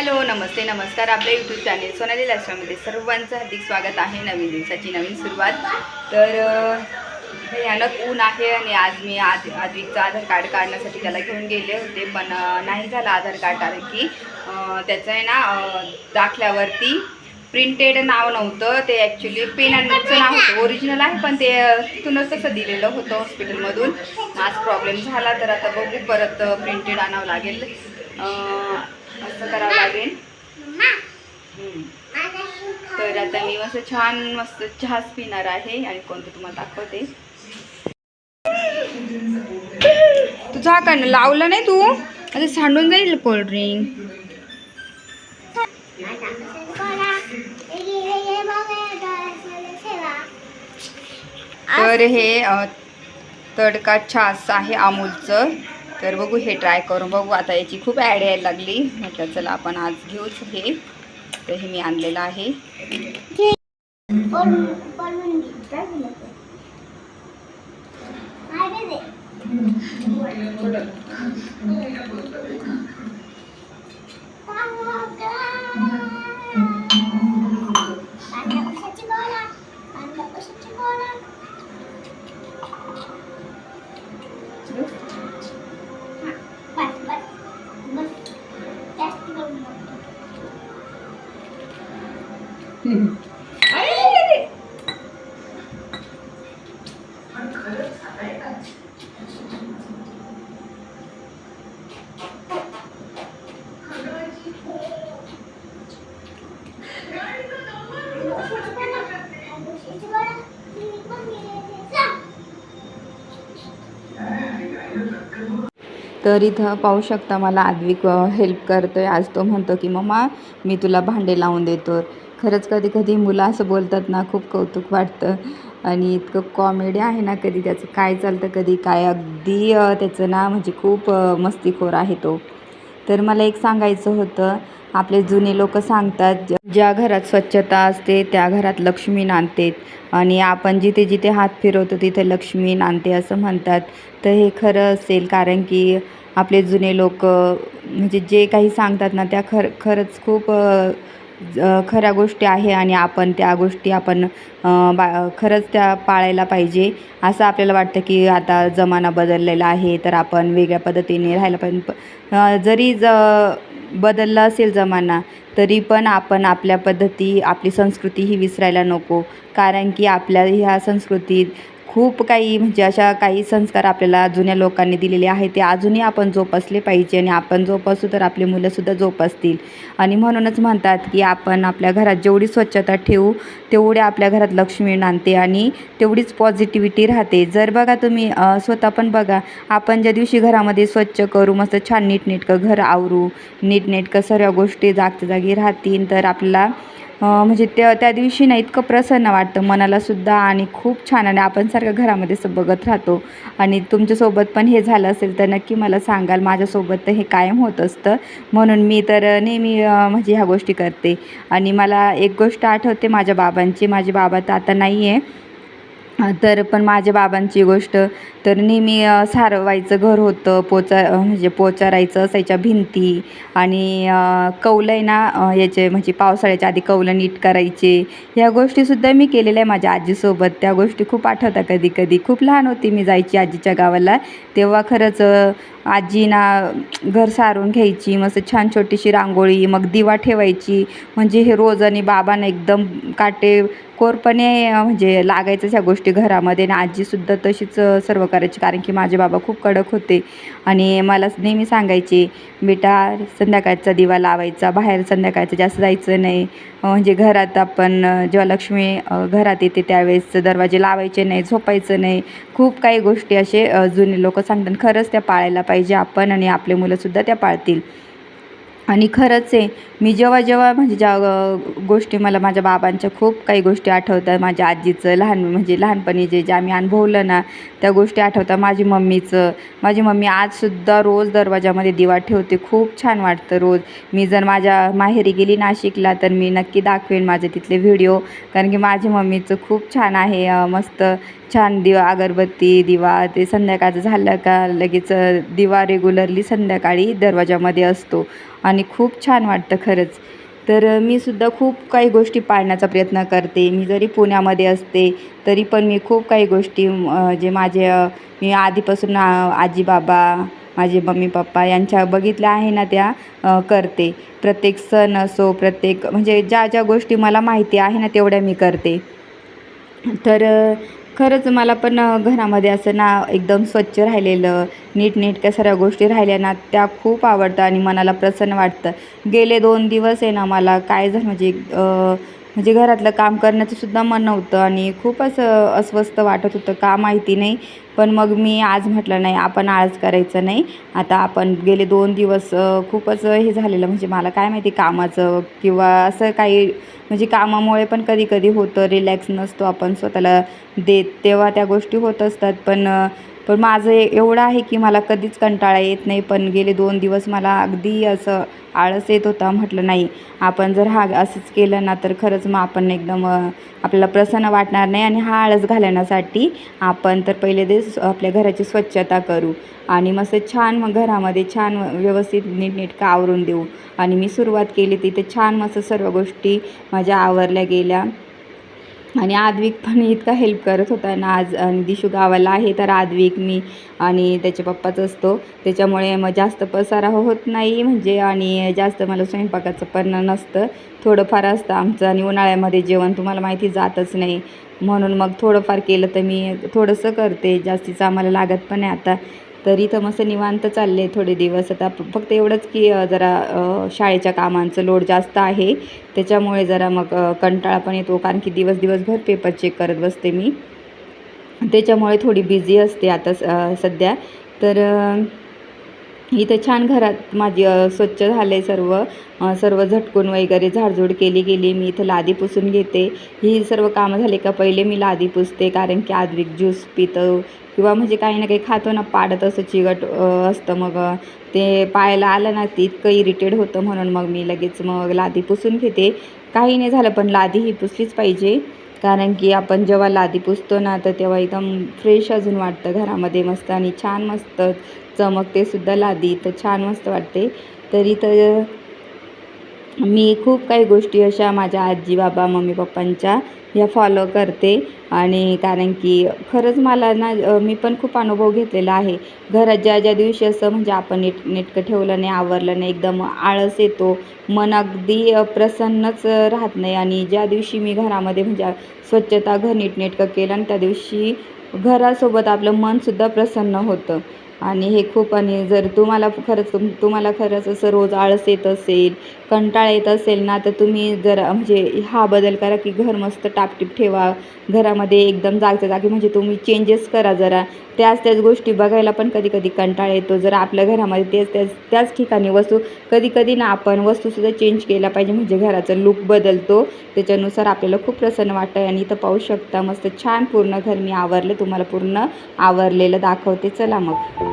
Hello नमस्ते नमस्कार. आपल्या YouTube channel Sonali लाईफस्टाईलमध्ये सर्वांचं हार्दिक स्वागत आहे. नवीन दिवसाची नवीन सुरुवात. तर भयानक ऊन आहे आणि आज मी आज आद्विकचं आधार कार्ड काढण्यासाठी त्याला घेऊन गेले होते पण नाही झालं आधार कार्ड कारण की त्याचं आहे ना दाखल्यावरती प्रिंटेड नाव नव्हतं. ते ॲक्च्युली पेन आणि नाव होतं. ओरिजिनल आहे पण ते तिथूनच तसं दिलेलं होतं हॉस्पिटलमधून आज प्रॉब्लेम झाला तर आता बघू परत प्रिंटेड आणावं लागेल. असं करावं लागेल. तर आता मी मस्त छान मस्त चहाच पिणार आहे आणि कोणतं तुम्हाला दाखवते. तू चहा का लावलं नाही तू? आता सांडून जाईल कोल्ड्रिंक तर हे तडका छास आहे अमूलचं. तर बघू हे ट्राय करून बघू. आता याची खूप ॲड यायला लागली. म्हटलं चला आपण आज घेऊच हे. तर हे मी आणलेलं आहे. तर इथं पाहू शकता मला आद्विक हेल्प करतोय. आज तो म्हणतो की मम्मा मी तुला भांडे लावून देतो. खरंच कधी कधी मुलं असं बोलतात ना खूप कौतुक वाटतं. आणि इतकं कॉमेडी आहे ना कधी त्याचं काय चालतं कधी काय. अगदी त्याचं ना म्हणजे खूप मस्तीखोर आहे तो. तर मला एक सांगायचं होतं. आपले जुने लोक सांगतात ज- ज्या घरात स्वच्छता असते त्या घरात लक्ष्मी नांदते. आणि आपण जिथे जिथे हात फिरवतो तिथे लक्ष्मी नांदते असं म्हणतात. तर हे खरं असेल कारण की आपले जुने लोक म्हणजे जे काही सांगतात ना त्या खर खरंच खूप खऱ्या गोष्टी आहे आणि आपण त्या गोष्टी आपण बा खरंच त्या पाळायला पाहिजे. असं आपल्याला वाटतं की आता जमाना बदललेला आहे तर आपण वेगळ्या पद्धतीने राहायला पाहिजे प- जरी ज बदलला असेल जमाना तरी पण आपण आपल्या पद्धती आपली संस्कृती ही विसरायला नको. कारण की आपल्या ह्या संस्कृतीत खूप काही म्हणजे अशा काही संस्कार आपल्याला जुन्या लोकांनी दिलेले आहेत ते अजूनही आपण जोपासले पाहिजे आणि आपण जोपासू तर आपली मुलंसुद्धा जोपासतील. आणि म्हणूनच म्हणतात की आपण आपल्या घरात जेवढी स्वच्छता ठेवू तेवढे आपल्या घरात लक्ष्मी नांदते आणि तेवढीच पॉझिटिव्हिटी राहते. जर बघा तुम्ही स्वतः पण बघा आपण ज्या दिवशी घरामध्ये स्वच्छ करू मस्त छान नीटनेटकं घर आवरू नीटनेटकं सर्व गोष्टी जागच्या जागी राहतील तर आपल्याला म्हणजे त्या त्या दिवशी ना इतकं प्रसन्न वाटतं मनालासुद्धा आणि खूप छान. आणि आपण सारखं घरामध्ये असं बघत राहतो. आणि तुमच्यासोबत पण हे झालं असेल तर नक्की मला सांगाल माझ्यासोबत तर हे कायम होत असतं. म्हणून मी तर नेहमी म्हणजे ह्या गोष्टी करते. आणि मला एक गोष्ट आठवते माझ्या बाबांची. माझे बाबा तर आता नाही आहे तर पण माझ्या बाबांची गोष्ट तर नेहमी सारवायचं घर होतं पोचा म्हणजे पोचारायचं असायच्या भिंती आणि कौलं आहे ना याचे म्हणजे पावसाळ्याच्या आधी कौलं नीट करायचे. ह्या गोष्टीसुद्धा मी केलेल्या आहे माझ्या आजीसोबत. त्या गोष्टी खूप आठवतात कधी कधी खूप लहान होती मी जायची आजीच्या गावाला. तेव्हा खरंच आजी ना घर सारून घ्यायची मस्त छान छोटीशी रांगोळी मग दिवा ठेवायची. म्हणजे हे रोज आणि बाबांना एकदम काटे कोरपणे म्हणजे लागायचंच ह्या गोष्टी घरामध्ये आणि आजीसुद्धा तशीच सर्व करायची. कारण की माझे बाबा खूप कडक होते. आणि मला नेहमी सांगायचे बेटा संध्याकाळचा दिवा लावायचा बाहेर संध्याकाळचं जास्त जायचं नाही. म्हणजे घरात आपण जेव्हा लक्ष्मी घरात येते त्यावेळेस दरवाजे लावायचे नाही झोपायचं नाही. खूप काही गोष्टी असे जुने लोक सांगतात. खरंच त्या पाळायला पाहिजे आपण आणि आपले मुलंसुद्धा त्या पाळतील. आणि खरंच आहे मी जेव्हा जेव्हा म्हणजे ज्या गोष्टी मला माझ्या बाबांच्या खूप काही गोष्टी आठवतात माझ्या आजीचं लहान म्हणजे लहानपणी जे जे आम्ही अनुभवलं ना त्या गोष्टी आठवतात. माझी मम्मीचं माझी मम्मी आजसुद्धा रोज दरवाजामध्ये दिवा ठेवते. खूप छान वाटतं रोज. मी जर माझ्या माहेरी गेली नाशिकला तर मी नक्की दाखवेन माझे तिथले व्हिडिओ. कारण की माझ्या मम्मीचं खूप छान आहे मस्त छान दिवा अगरबत्ती दिवा ते संध्याकाळचं झालं का लगेच दिवा रेग्युलरली संध्याकाळी दरवाजामध्ये असतो. आणि खूप छान वाटतं खरंच. तर मी सुद्धा खूप काही गोष्टी पाळण्याचा प्रयत्न करते. मी जरी पुण्यामध्ये असते तरी पण मी खूप काही गोष्टी जे माझे मी आधीपासून आजी बाबा माझे मम्मी पप्पा यांच्या बघितल्या आहे ना त्या करते. प्रत्येक सण असो प्रत्येक म्हणजे ज्या ज्या गोष्टी मला माहिती आहे ना तेवढ्या मी करते. तर खरंच मला पण घरामध्ये असं ना एकदम स्वच्छ राहिलेलं नीटनेटक्या साऱ्या गोष्टी राहिल्या ना त्या खूप आवडतं आणि मनाला प्रसन्न वाटतं. गेले दोन दिवस आहे ना मला काय झालं म्हणजे म्हणजे घरातलं काम करण्याचं सुद्धा मन नव्हतं आणि खूप असं अस्वस्थ वाटत होतं. का माहिती नाही पण मग मी आज म्हटलं नाही आपण आज करायचं नाही. आता आपण गेले दोन दिवस खूपच हे झालेलं. म्हणजे मला काय माहिती कामाचं किंवा असं काही म्हणजे कामामुळे पण कधी कधी होतं. रिलॅक्स नसतो आपण स्वतःला देत. तेव्हा त्या गोष्टी होत असतात. पण पण माझं एवढं आहे की मला कधीच कंटाळा येत नाही. पण गेले दोन दिवस मला अगदी असं आळस येत होता. म्हटलं नाही आपण जर हा असंच केलं ना तर खरंच मग आपण एकदम आपल्याला प्रसन्न वाटणार नाही आणि हा आळस घालवण्यासाठी आपण तर पहिले ते आपल्या घराची स्वच्छता करू आणि मस्त छान मग घरामध्ये छान व्यवस्थित नीटनेटकं आवरून देऊ. आणि मी सुरुवात केली तिथे छान मस्त सर्व गोष्टी माझ्या आवरल्या गेल्या. आणि आद्विक पण इतका हेल्प करत होता ना आज आणि दिशू गावाला आहे तर आद्विक मी आणि त्याच्या पप्पाच असतो. त्याच्यामुळे मग जास्त पसारा हो-, होत नाही म्हणजे आणि जास्त मला स्वयंपाकाचं पण नसतं. थोडंफार असतं आमचं आणि उन्हाळ्यामध्ये जेवण तुम्हाला माहिती जातच नाही. म्हणून मग थोडंफार केलं तर मी थोडंसं करते. जास्तीचं आम्हाला लागत पण आहे आता. तरी तर मस्त निवांत चालले थोडे दिवस. आता फक्त एवढंच की जरा शाळेच्या कामांचं लोड जास्त आहे. त्याच्यामुळे जरा मग कंटाळा पण येतो कारण की दिवस दिवसभर पेपर चेक करत बसते मी. त्याच्यामुळे थोडी बिझी असते आता स- सध्या. तर इथं छान घरात माझी स्वच्छ स्वच्छ झाले सर्व. सर्व झटकून वगैरे झाडझूड केली गेली मी इथं लादी पुसून घेते. ही सर्व कामं झाले का पहिले मी लादी पुसते. कारण की आद्विक ज्यूस पितं. किंवा म्हणजे काही ना काही खातो ना पाडत असं चिकट असतं मग. ते पायाला आलं ना ते इतकं इरिटेड होतं म्हणून मग मी लगेच मग लादी पुसून घेते. काही नाही झालं पण लादी ही पुसलीच पाहिजे. कारण की आपण जेव्हा लादी पुसतो ना तर तेव्हा एकदम फ्रेश अजून वाटतं घरामध्ये मस्त आणि छान मस्त. चमकते सुद्धा लादी. तर छान मस्त वाटते. तरी तर मी खूप काही गोष्टी अशा माझ्या आजी बाबा मम्मी पप्पांच्या ह्या फॉलो करते. आणि कारण की खरंच मला ना मी पण खूप अनुभव घेतलेला आहे. घरात ज्या ज्या दिवशी असं म्हणजे आपण नीट नेटकं ठेवलं नाही आवरलं नाही एकदम आळस येतो मन अगदी प्रसन्नच राहत नाही. आणि ज्या दिवशी मी घरामध्ये म्हणजे स्वच्छता घर नीटनेटकं केलं आणि त्या दिवशी घरासोबत आपलं मनसुद्धा प्रसन्न होतं. आणि हे खूप आणि जर तुम्हाला खरंच तुम तुम्हाला खरंच असं रोज आळस येत असेल कंटाळा येत असेल ना तर तुम्ही जर म्हणजे हा बदल करा की घर मस्त टापटीप ठेवा. घरामध्ये एकदम जागच्या जागी म्हणजे तुम्ही चेंजेस करा जरा. त्याच त्याच गोष्टी बघायला पण कधी कधी कंटाळा येतो. जर आपल्या घरामध्ये तेच त्याच त्याच ठिकाणी वस्तू कधी कधी ना आपण वस्तूसुद्धा चेंज केल्या पाहिजे. म्हणजे घराचा लुक बदलतो. त्याच्यानुसार आपल्याला खूप प्रसन्न वाटतं आणि इथं पाहू शकता मस्त छान पूर्ण घर मी आवरले. तुम्हाला पूर्ण आवरलेलं दाखवते. चला मग.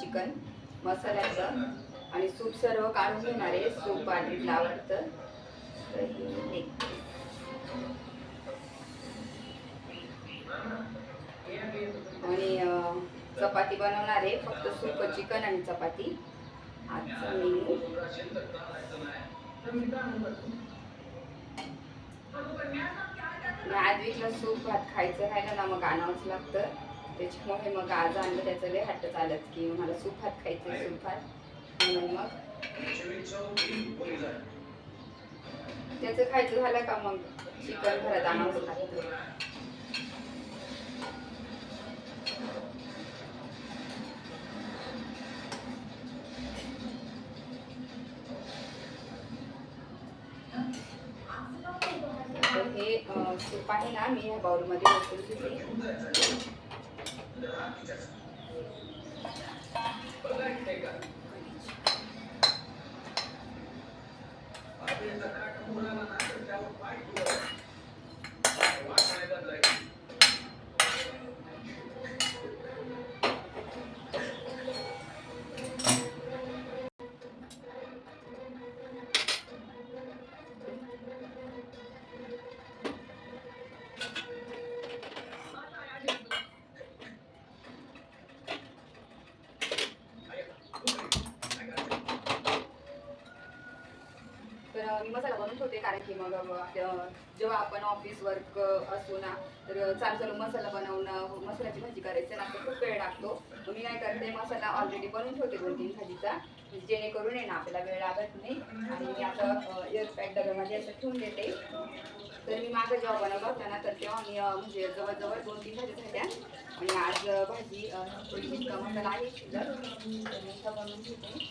चिकन मसाल्याचं आणि सूप सर्व काढून घेणार आहे. सूप आधीला आवडतं तर हे आणि चपाती बनवणार आहे. फक्त सूप चिकन आणि चपाती. आजचा मेनू आजवीकला सूप भात खायचं राहिलं ना मग आणावंच लागतं. त्याच्यामुळे मग आज आणलं त्याचं लय हट्ट चालत की मला सूप भात खायचं सूप भात. म्हणून मग त्याचं खायचं झालं का मग? चिकन घरात आणावंच लागतं. हे सूप आहे ना मी ह्या बाउलमध्ये ओतून घेते. तर अं, मी मसाला बनवून ठेवते कारण की मग जेव्हा आपण ऑफिस वर्क असू ना तर चालू चालू मसाला बनवणं हो, मसाल्याची भाजी करायचं ना तर खूप वेळ लागतो. मी काय करते मसाला ऑलरेडी बनवून ठेवते दोन तीन भाजीचा म्हणजे जेणेकरून आहे ना आपल्याला वेळ लागत नाही. आणि मी आता एअरपॅक डब्यामध्ये असं ठेवून देते. तर मी मागं जेव्हा बनवलं होतं ना तर तेव्हा मी म्हणजे जवळजवळ दोन तीन भाज्या झाल्या. आणि आज भाजी मसाला आहे शिल्लक. मी बनवून ठेवते.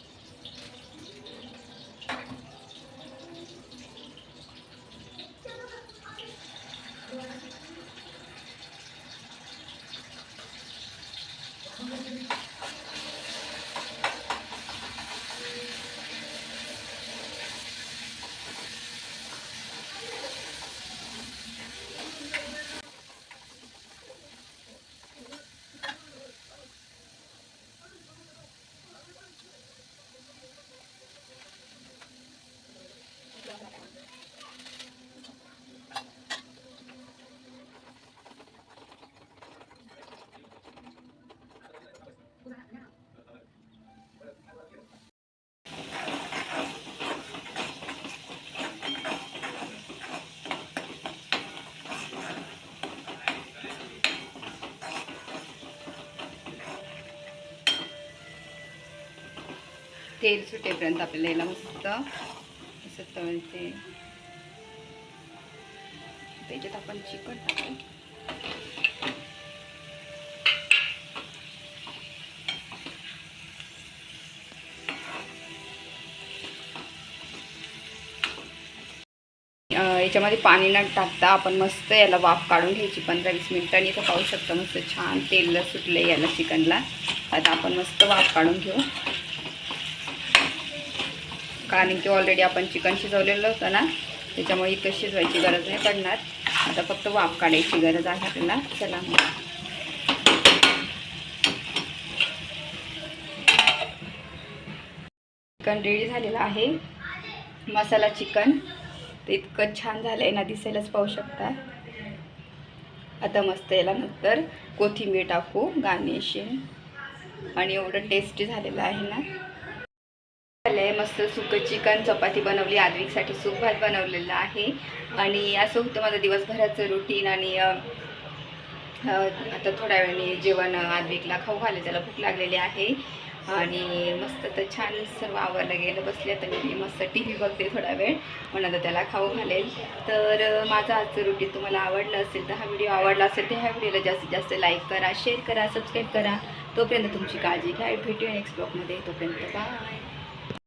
तेल सुटेपर्यंत आपल्याला याला मस्त असं तळते. त्याच्यात आपण चिकन टाकू. याच्यामध्ये पाणी न टाकता आपण मस्त याला वाफ काढून घ्यायची पंधरा वीस मिनिटांनी तर पाहू शकता मस्त छान तेल सुटलं याला चिकनला. आता आपण मस्त वाफ काढून घेऊ. कारण की ऑलरेडी आपण चिकन शिजवलेलं होतं ना त्याच्यामुळे इतकं शिजवायची गरज नाही पडणार. आता फक्त वाफ काढायची गरज आहे आपल्याला. चला मग. चिकन रेडी झालेलं आहे. मसाला चिकन ते इतकं छान झालं आहे ना दिसायलाच पाहू शकता. आता मस्त याला नंतर कोथिंबीर टाकू गार्निशिंग. आणि एवढं टेस्टी झालेलं आहे ना. झालंय. मस्त सुकं चिकन चपाती बनवली आद्विकसाठी सूप भात बनवलेला आहे. आणि असं होतं माझं दिवसभराचं रुटीन आणि आता थोड्या वेळाने जेवण आद्विकला खाऊ घाले त्याला भूक लागलेली आहे. आणि मस्त तर छान सर्व आवरलं गेलं. बसले तर मी. मस्त टी व्ही बघते थोडा वेळ. म्हणून तर त्याला खाऊ घालेल. तर माझं आजचं रुटीन तुम्हाला आवडलं असेल तर हा व्हिडिओ आवडला असेल तर ह्या व्हिडिओला जास्तीत जास्त लाईक करा शेअर करा सबस्क्राईब करा. तोपर्यंत तुमची काळजी घ्या. भेटूया नेक्स्ट ब्लॉगमध्ये तोपर्यंत बाय